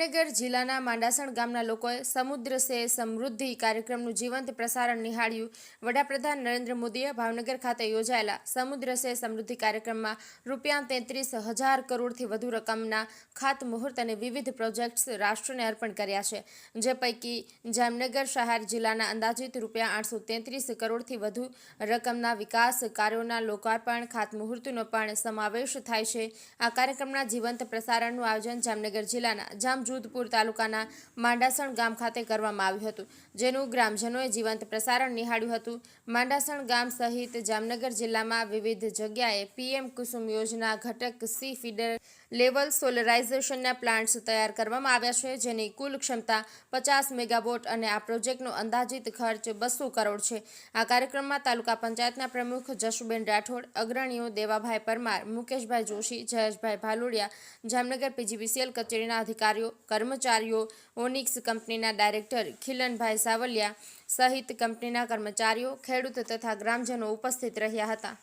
જામનગર જિલ્લાના માંડાસણ ગામના લોકોએ સમુદ્ર સે સમૃદ્ધિ કાર્યક્રમનું જીવંત પ્રસારણ નિહાળ્યું. વડાપ્રધાન નરેન્દ્ર મોદીએ ભાવનગર ખાતે યોજાયેલા સમુદ્ર સે સમૃદ્ધિ કાર્યક્રમમાં રૂપિયા તેત્રીસ હજાર કરોડથી વધુ રકમના ખાતમુહૂર્ત અને વિવિધ પ્રોજેક્ટ્સ રાષ્ટ્રને અર્પણ કર્યા છે. જે પૈકી જામનગર, શહેર જિલ્લાના અંદાજિત રૂપિયા આઠસો તેત્રીસ કરોડથી વધુ રકમના વિકાસ કાર્યોના લોકાર્પણ ખાતમુહૂર્તનો પણ સમાવેશ થાય છે. આ કાર્યક્રમના જીવંત પ્રસારણનું આયોજન જામનગર જિલ્લાના જામજોધપુર તાલુકાના માંડાસણ ગામ ખાતે કરવામાં આવ્યું હતું, જેનું ગ્રામજનોએ જીવંત પ્રસારણ નિહાળ્યું હતું. માંડાસણ ગામ સહિત જામનગર જિલ્લામાં વિવિધ જગ્યાએ પીએમ કુસુમ યોજના ઘટક સી ફીડર લેવલ સોલરાઇઝેશનના પ્લાન્ટ્સ તૈયાર કરવામાં આવ્યા છે, જેની કુલ ક્ષમતા પચાસ મેગાવોટ અને આ પ્રોજેક્ટનો અંદાજિત ખર્ચ બસો કરોડ છે. આ કાર્યક્રમમાં તાલુકા પંચાયતના પ્રમુખ જશુબેન રાઠોડ, અગ્રણીઓ દેવાભાઈ પરમાર, મુકેશભાઈ જોશી, જયેશભાઈ ભાલુડિયા, જામનગર પીજીવીસીએલ કચેરીના અધિકારીઓ કર્મચારીઓ ઓનિક્સ કંપનીના ડાયરેક્ટર ખિલનભાઈ સાવલિયા સહિત કંપનીના કર્મચારીઓ, ખેડૂત તથા ગ્રામજનો ઉપસ્થિત રહ્યા હતા.